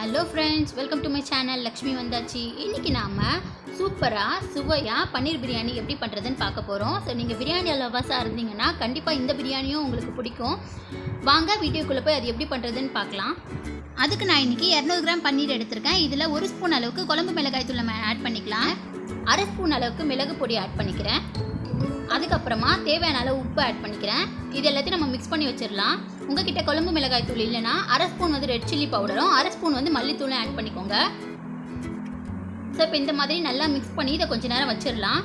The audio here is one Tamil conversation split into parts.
Hello friends welcome to my channel Lakshmi வந்தாச்சு இன்றைக்கி நாம் சூப்பராக சுவையாக பன்னீர் பிரியாணி எப்படி பண்ணுறதுன்னு பார்க்க போகிறோம் ஸோ நீங்கள் பிரியாணி அளவாசாக இருந்தீங்கன்னா கண்டிப்பாக இந்த பிரியாணியும் உங்களுக்கு பிடிக்கும். வாங்க வீடியோக்குள்ளே போய் அது எப்படி பண்ணுறதுன்னு பார்க்கலாம். அதுக்கு நான் இன்றைக்கி இரநூறு கிராம் பன்னீர் எடுத்திருக்கேன். இதில் ஒரு ஸ்பூன் அளவுக்கு குழம்பு மிளகாய் தூள் நம்ம ஆட் பண்ணிக்கலாம். அரை ஸ்பூன் அளவுக்கு மிளகு பொடி ஆட் பண்ணிக்கிறேன். அதுக்கப்புறமா தேவையான அளவு உப்பு ஆட் பண்ணிக்கிறேன். இது எல்லாத்தையும் நம்ம மிக்ஸ் பண்ணி வச்சிடலாம். உங்ககிட்ட குழம்பு மிளகாய் தூள் இல்லைன்னா அரை ஸ்பூன் வந்து ரெட் சில்லி பவுடரும் அரை ஸ்பூன் வந்து மல்லித்தூளும் ஆட் பண்ணிக்கோங்க. ஸோ இப்போ இந்த மாதிரி நல்லா மிக்ஸ் பண்ணி இதை கொஞ்ச நேரம் வச்சிடலாம்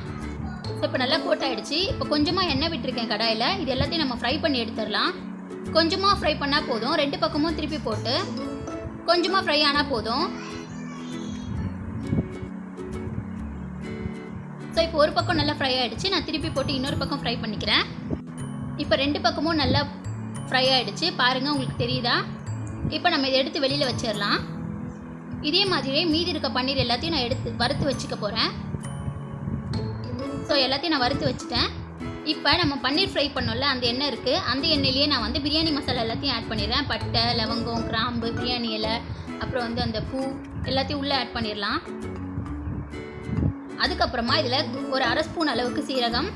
ஸோ இப்போ நல்லா கோட் ஆயிடுச்சு இப்போ கொஞ்சமாக எண்ணெய் விட்டுருக்கேன் கடாயில். இது எல்லாத்தையும் நம்ம ஃப்ரை பண்ணி எடுத்துடலாம் கொஞ்சமாக ஃப்ரை பண்ணால் போதும். ரெண்டு பக்கமும் திருப்பி போட்டு கொஞ்சமாக ஃப்ரை ஆனால் போதும். ஸோ இப்போ ஒரு பக்கம் நல்லா ஃப்ரை ஆகிடுச்சு நான் திருப்பி போட்டு இன்னொரு பக்கம் ஃப்ரை பண்ணிக்கிறேன். இப்போ ரெண்டு பக்கமும் நல்லா ஃப்ரை ஆகிடுச்சு பாருங்கள் உங்களுக்கு தெரியுதா? இப்போ நம்ம இதை எடுத்து வெளியில் வச்சிடலாம். இதே மாதிரியே மீதி இருக்க பன்னீர் எல்லாத்தையும் நான் எடுத்து வறுத்து வச்சுக்க போகிறேன் ஸோ எல்லாத்தையும் நான் வறுத்து வச்சுட்டேன். இப்போ நம்ம பன்னீர் ஃப்ரை பண்ணோம்ல அந்த எண்ணெய் இருக்குது அந்த எண்ணெயிலேயே நான் வந்து பிரியாணி மசாலா எல்லாத்தையும் ஆட் பண்ணிடுறேன். பட்டை லவங்கம் கிராம்பு பிரியாணி இலை அப்புறம் வந்து அந்த பூ எல்லாத்தையும் உள்ளே ஆட் பண்ணிடலாம். அதுக்கப்புறமா இதில் ஒரு அரை ஸ்பூன் அளவுக்கு சீரகம்.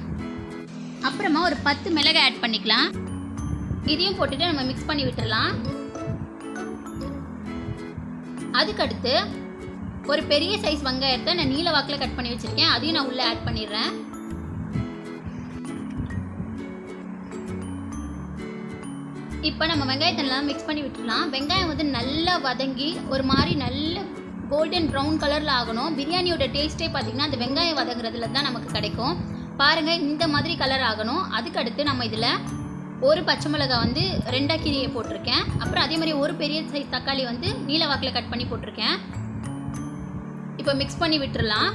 அப்புறமா ஒரு பத்து மிளகாய் ஆட் பண்ணிக்கலாம். இதையும் போட்டுட்டு நம்ம மிக்ஸ் பண்ணி விட்டுடலாம் அதுக்கடுத்து ஒரு பெரிய சைஸ் வெங்காயத்தை நான் நீல வாக்கில் கட் பண்ணி வச்சுருக்கேன். அதையும் நான் உள்ளே ஆட் பண்ணிடுறேன். இப்போ நம்ம வெங்காயத்தை நல்லா மிக்ஸ் பண்ணி விட்டுடலாம். வெங்காயம் வந்து நல்லா வதங்கி ஒரு மாதிரி நல்ல கோல்டன் ப்ரௌன் கலரில் ஆகணும். பிரியாணியோட டேஸ்ட்டே பார்த்திங்கன்னா அந்த வெங்காயம் வதங்குறதுல தான் நமக்கு கிடைக்கும். பாருங்கள் இந்த மாதிரி கலர் ஆகணும். அதுக்கடுத்து நம்ம இதில் ஒரு பச்சை மிளகாய் வந்து ரெண்டாக கீரியை போட்டிருக்கேன். அப்புறம் அதே மாதிரி ஒரு பெரிய சைஸ் தக்காளி வந்து நீல வாக்கில் கட் பண்ணி போட்டிருக்கேன். இப்போ மிக்ஸ் பண்ணி விட்டுறலாம்.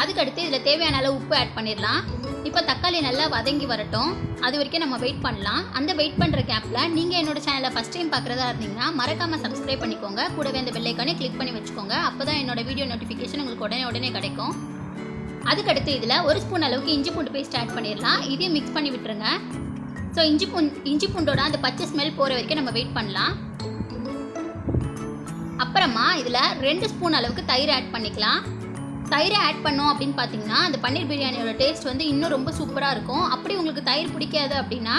அதுக்கடுத்து இதில் தேவையான அளவு உப்பு ஆட் பண்ணிடலாம். இப்போ தக்காளி நல்லா வதங்கி வரட்டும். அது வரைக்கும் நம்ம வெயிட் பண்ணலாம். அந்த வெயிட் பண்ணுற கேப்பில் நீங்கள் என்னோட சேனலை ஃபஸ்ட் டைம் பார்க்குறதா இருந்தீங்கன்னா மறக்காமல் சப்ஸ்கிரைப் பண்ணிக்கோங்க. கூடவே அந்த பெல்லைக்கானே கிளிக் பண்ணி வச்சுக்கோங்க. அப்போ தான் என்னோட வீடியோ நோட்டிஃபிகேஷன் உங்களுக்கு உடனே உடனே கிடைக்கும். அதுக்கடுத்து இதில் ஒரு ஸ்பூன் அளவுக்கு இஞ்சி பூண்டு பேஸ்ட் ஆட் பண்ணிடலாம். இதையும் மிக்ஸ் பண்ணி விட்டுருங்க. ஸோ இஞ்சி பூ இஞ்சி பூண்டோட அந்த பச்சை ஸ்மெல் போகிற வரைக்கும் நம்ம வெயிட் பண்ணலாம். அப்புறமா இதில் ரெண்டு ஸ்பூன் அளவுக்கு தயிர் ஆட் பண்ணிக்கலாம். தயிரை ஆட் பண்ணோம் அப்படின்னு பார்த்தீங்கன்னா அந்த பன்னீர் பிரியாணியோட டேஸ்ட் வந்து இன்னும் ரொம்ப சூப்பராக இருக்கும். அப்படி உங்களுக்கு தயிர் பிடிக்காது அப்படின்னா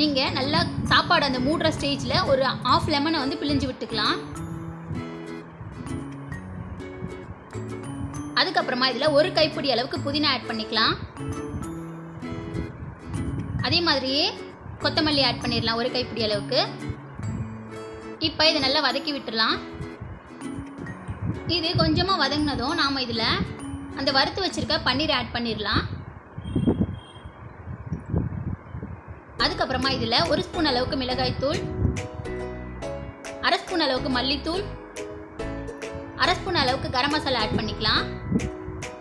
நீங்கள் நல்லா சாப்பாடு அந்த மூடுற ஸ்டேஜில் ஒரு ஆஃப் லெமனை வந்து பிழிஞ்சு விட்டுக்கலாம். அதுக்கப்புறமா இதில் ஒரு கைப்பிடி அளவுக்கு புதினா ஆட் பண்ணிக்கலாம். அதே மாதிரியே கொத்தமல்லி ஆட் பண்ணிடலாம் ஒரு கைப்பிடி அளவுக்கு. இப்போ இதை நல்லா வதக்கி விட்டுடலாம். இது கொஞ்சமாக வதங்கினதும் நாம் இதில் அந்த வறுத்து வச்சுருக்க பன்னீர் ஆட் பண்ணிடலாம். அதுக்கப்புறமா இதில் ஒரு ஸ்பூன் அளவுக்கு மிளகாய்த்தூள் அரை ஸ்பூன் அளவுக்கு மல்லித்தூள் அரை ஸ்பூன் அளவுக்கு கரம் மசாலா ஆட் பண்ணிக்கலாம்.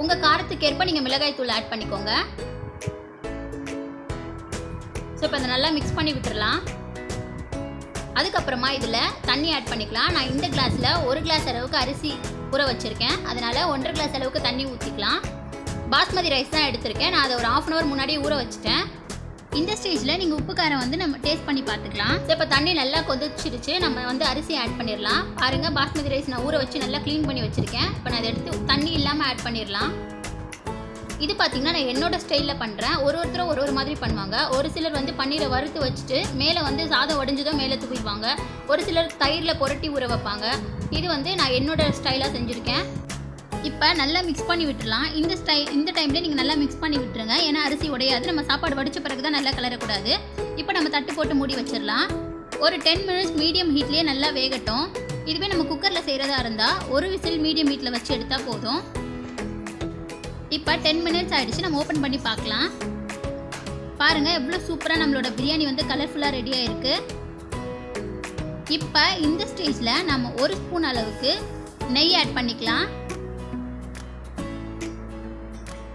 உங்கள் காரத்துக்கு ஏற்ப நீங்கள் மிளகாய்த்தூள் ஆட் பண்ணிக்கோங்க. ஸோ இப்போ அதை நல்லா மிக்ஸ் பண்ணி விட்டுறலாம். அதுக்கப்புறமா இதில் தண்ணி ஆட் பண்ணிக்கலாம். நான் இந்த கிளாஸில் ஒரு கிளாஸ் அளவுக்கு அரிசி ஊற வச்சுருக்கேன். அதனால் ஒன்றரை கிளாஸ் அளவுக்கு தண்ணி ஊற்றிக்கலாம் பாஸ்மதி ரைஸ் தான் எடுத்திருக்கேன். நான் அதை ஒரு ஆஃப் அன் ஹவர் முன்னாடியே ஊற வச்சுட்டேன். இந்த ஸ்டேஜில் நீங்கள் உப்பு காரம் வந்து நம்ம டேஸ்ட் பண்ணி பார்த்துக்கலாம். இப்போ தண்ணி நல்லா கொதிச்சிருச்சு நம்ம வந்து அரிசி ஆட் பண்ணிடலாம். பாருங்கள் பாஸ்மதி ரைஸ் நான் ஊற வச்சு நல்லா க்ளீன் பண்ணி வச்சுருக்கேன். இப்போ நான் அதை எடுத்து தண்ணி இல்லாமல் ஆட் பண்ணிடலாம். இது பார்த்திங்கன்னா நான் என்னோட ஸ்டைலில் பண்ணுறேன் ஒரு ஒருத்தரும் ஒரு ஒரு மாதிரி பண்ணுவாங்க. ஒரு சிலர் வந்து பன்னீரை வறுத்து வச்சுட்டு மேலே வந்து சாதம் உடஞ்சதும் மேலே தூக்கிடுவாங்க ஒரு சிலர் தயிரில் புரட்டி ஊற வைப்பாங்க. இது வந்து நான் என்னோட ஸ்டைலாக செஞ்சுருக்கேன். இப்போ நல்லா மிக்ஸ் பண்ணி விட்டுடலாம். இந்த ஸ்டை இந்த டைம்லேயே நீங்கள் நல்லா மிக்ஸ் பண்ணி விட்டுருங்க. ஏன்னா அரிசி உடையாது. நம்ம சாப்பாடு வடித்த பிறகு தான் நல்லா கலரக்கூடாது இப்போ நம்ம தட்டு போட்டு மூடி வச்சிடலாம். ஒரு டென் மினிட்ஸ் மீடியம் ஹீட்லேயே நல்லா வேகட்டும். இதுவே நம்ம குக்கரில் செய்கிறதா இருந்தால் ஒரு விசில் மீடியம் ஹீட்டில் வச்சு எடுத்தால் போதும். இப்போ டென் மினிட்ஸ் ஆகிடுச்சு நம்ம ஓப்பன் பண்ணி பார்க்கலாம். பாருங்கள் எவ்வளோ சூப்பராக நம்மளோட பிரியாணி வந்து கலர்ஃபுல்லாக ரெடி இருக்குது இப்போ இந்த ஸ்டேஜில் நம்ம ஒரு ஸ்பூன் அளவுக்கு நெய் ஆட் பண்ணிக்கலாம்.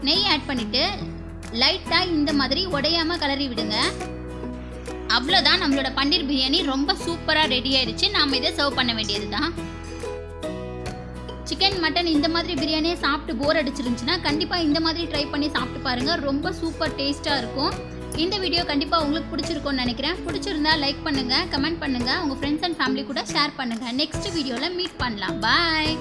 நெய் ஆட் பண்ணிவிட்டு லைட்டாக இந்த மாதிரி உடையாமல் கலரி விடுங்க. அவ்வளோதான் நம்மளோட பன்னீர் பிரியாணி ரொம்ப சூப்பராக ரெடி ஆயிடுச்சு. நாம் இதை சர்வ் பண்ண வேண்டியது தான் சிக்கன் மட்டன் இந்த மாதிரி பிரியாணியை சாப்பிட்டு போர் அடிச்சிருந்துச்சுன்னா கண்டிப்பாக இந்த மாதிரி ட்ரை பண்ணி சாப்பிட்டு பாருங்கள் ரொம்ப சூப்பர் டேஸ்ட்டாக இருக்கும். இந்த வீடியோ கண்டிப்பாக உங்களுக்கு பிடிச்சிருக்கும்னு நினைக்கிறேன். பிடிச்சிருந்தா லைக் பண்ணுங்கள் கமெண்ட் பண்ணுங்கள் உங்கள் ஃப்ரெண்ட்ஸ் அண்ட் ஃபேமிலி கூட ஷேர் பண்ணுங்கள் நெக்ஸ்ட் வீடியோவில் மீட் பண்ணலாம். பாய்